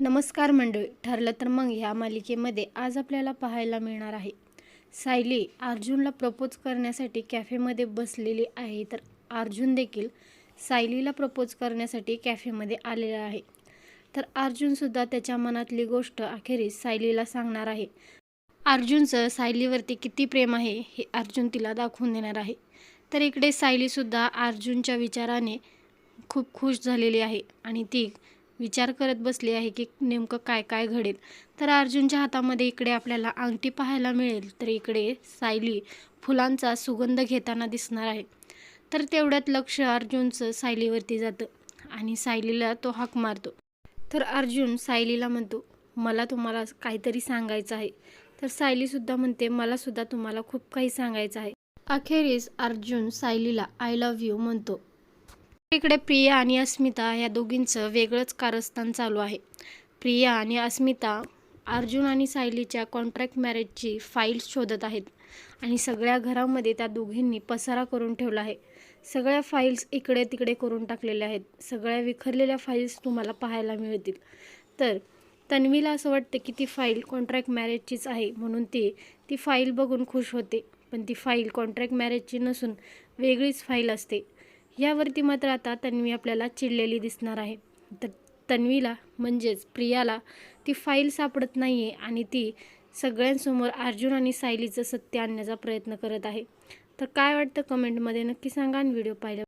नमस्कार मंडळी ठरलं तर मग ह्या मालिकेमध्ये आज आपल्याला पाहायला मिळणार आहे. सायली अर्जुनला प्रपोज करण्यासाठी कॅफेमध्ये बसलेली आहे तर अर्जुन देखील सायलीला प्रपोज करण्यासाठी कॅफेमध्ये आलेला आहे. तर अर्जुनसुद्धा त्याच्या मनातली गोष्ट अखेरीस सायलीला सांगणार आहे. अर्जुनचं सायलीवरती किती प्रेम आहे हे अर्जुन तिला दाखवून देणार आहे. तर इकडे सायलीसुद्धा अर्जुनच्या विचाराने खूप खुश झालेली आहे आणि ती विचार करत बसली आहे की नेमकं काय काय घडेल. तर अर्जुनच्या हातामध्ये इकडे आपल्याला अंगठी पाहायला मिळेल. तर इकडे सायली फुलांचा सुगंध घेताना दिसणार आहे. तर तेवढ्यात लक्ष अर्जुनचं सायलीवरती जातं आणि सायलीला तो हाक मारतो. तर अर्जुन सायलीला म्हणतो मला तुम्हाला काहीतरी सांगायचं आहे. तर सायलीसुद्धा म्हणते मलासुद्धा तुम्हाला खूप काही सांगायचं आहे. अखेरीस अर्जुन सायलीला आय लव्ह यू म्हणतो. इकडे प्रिया आणि अस्मिता या दोघींचं वेगळंच कारस्थान चालू आहे. प्रिया आणि अस्मिता अर्जुन आणि सायलीच्या कॉन्ट्रॅक्ट मॅरेजची फाईल शोधत आहेत आणि सगळ्या घरामध्ये त्या दोघींनी पसारा करून ठेवला आहे. सगळ्या फाईल्स इकडे तिकडे करून टाकलेल्या आहेत. सगळ्या विखरलेल्या फाईल्स तुम्हाला पाहायला मिळतील. तर तन्वीला असं वाटतं की ती फाईल कॉन्ट्रॅक्ट मॅरेजचीच आहे म्हणून ती ती फाईल बघून खुश होते. पण ती फाईल कॉन्ट्रॅक्ट मॅरेजची नसून वेगळीच फाईल असते. यावरती मात्र आता तन्वी आपल्याला चिडलेली दिसणार आहे. तर तन्वीला म्हणजेच प्रियाला ती फाईल सापडत नाही आहे आणि ती सगळ्यांसमोर अर्जुन आणि सायलीचं सत्य आणण्याचा प्रयत्न करत आहे. तर काय वाटतं कमेंटमध्ये नक्की सांगा आणि व्हिडिओ पाहिलं